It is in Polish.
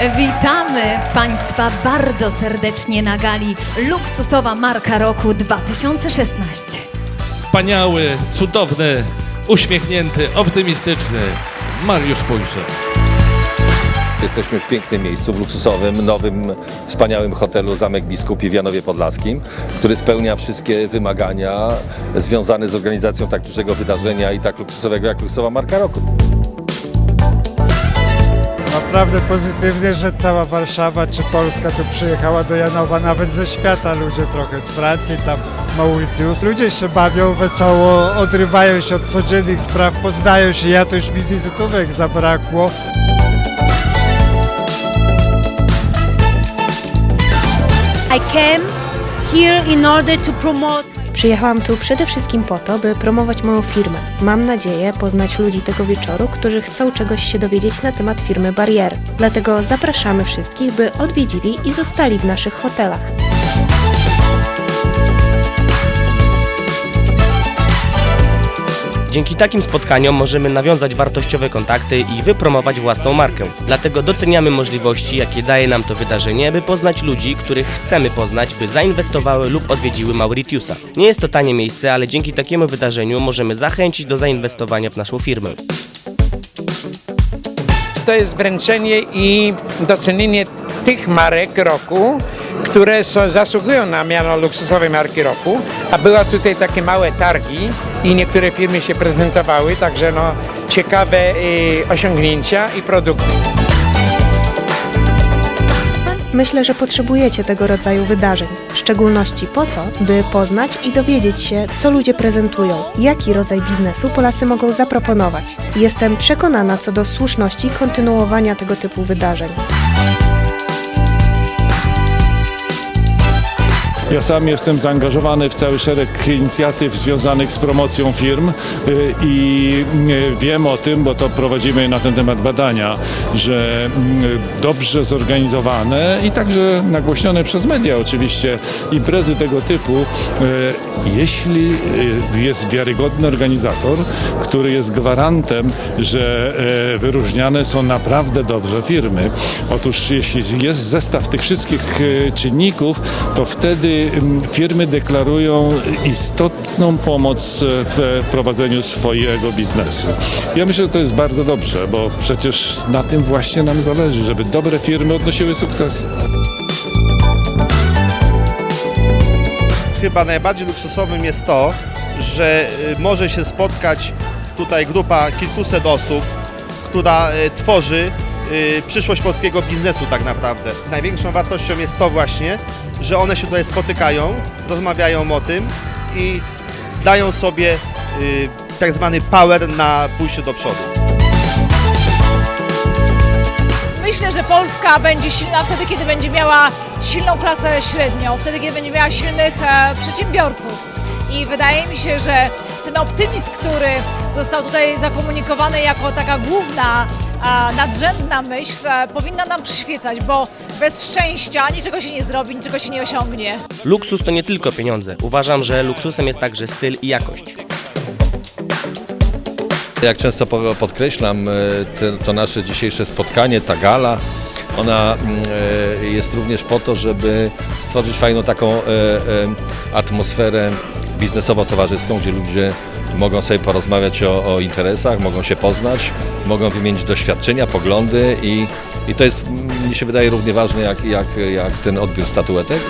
Witamy Państwa bardzo serdecznie na gali Luksusowa Marka Roku 2016. Wspaniały, cudowny, uśmiechnięty, optymistyczny Mariusz Pujrze. Jesteśmy w pięknym miejscu, w luksusowym, nowym, wspaniałym hotelu Zamek Biskupi w Janowie Podlaskim, który spełnia wszystkie wymagania związane z organizacją tak dużego wydarzenia i tak luksusowego jak luksusowa marka roku. Naprawdę pozytywnie, że cała Warszawa czy Polska tu przyjechała do Janowa, nawet ze świata ludzie trochę, z Francji, tam Mauritius. Ludzie się bawią wesoło, odrywają się od codziennych spraw, poznają się, ja to już mi wizytówek zabrakło. I came here in order to promote Przyjechałam tu przede wszystkim po to, by promować moją firmę. Mam nadzieję poznać ludzi tego wieczoru, którzy chcą czegoś się dowiedzieć na temat firmy Barrier. Dlatego zapraszamy wszystkich, by odwiedzili i zostali w naszych hotelach. Dzięki takim spotkaniom możemy nawiązać wartościowe kontakty i wypromować własną markę. Dlatego doceniamy możliwości, jakie daje nam to wydarzenie, by poznać ludzi, których chcemy poznać, by zainwestowały lub odwiedziły Mauritiusa. Nie jest to tanie miejsce, ale dzięki takiemu wydarzeniu możemy zachęcić do zainwestowania w naszą firmę. To jest wręczenie i docenienie tych marek roku, które są, zasługują na miano luksusowej marki roku, a były tutaj takie małe targi i niektóre firmy się prezentowały, także no, ciekawe y, osiągnięcia i produkty. Myślę, że potrzebujecie tego rodzaju wydarzeń, w szczególności po to, by poznać i dowiedzieć się, co ludzie prezentują, jaki rodzaj biznesu Polacy mogą zaproponować. Jestem przekonana co do słuszności kontynuowania tego typu wydarzeń. Ja sam jestem zaangażowany w cały szereg inicjatyw związanych z promocją firm y, i y, wiem o tym, bo to prowadzimy na ten temat badania, że y, dobrze zorganizowane i także nagłośnione przez media oczywiście imprezy tego typu, jeśli jest wiarygodny organizator, który jest gwarantem, że wyróżniane są naprawdę dobrze firmy. Otóż jeśli jest zestaw tych wszystkich czynników, to wtedy firmy deklarują istotną pomoc e, w prowadzeniu swojego biznesu. Ja myślę, że to jest bardzo dobrze, bo przecież na tym właśnie nam zależy, żeby dobre firmy odnosiły sukcesy. chyba najbardziej luksusowym jest to, że y, może się spotkać tutaj grupa kilkuset osób, która y, tworzy przyszłość polskiego biznesu tak naprawdę. Największą wartością jest to właśnie, że one się tutaj spotykają, rozmawiają o tym i dają sobie y, tak zwany power na pójście do przodu. Myślę, że Polska będzie silna wtedy, kiedy będzie miała silną klasę średnią, wtedy, kiedy będzie miała silnych e, przedsiębiorców. I wydaje mi się, że ten optymizm, który został tutaj zakomunikowany jako taka główna, nadrzędna myśl, e, powinna nam przyświecać, bo bez szczęścia niczego się nie zrobi, niczego się nie osiągnie. Luksus to nie tylko pieniądze. Uważam, że luksusem jest także styl i jakość. Jak często po- podkreślam, e, to nasze dzisiejsze spotkanie, ta gala, ona mm, e, jest również po to, żeby stworzyć fajną taką atmosferę biznesowo-towarzyską, gdzie ludzie mogą sobie porozmawiać o, o interesach, mogą się poznać, mogą wymienić doświadczenia, poglądy i, i to jest, mi się wydaje, równie ważne jak, jak, jak ten odbiór statuetek.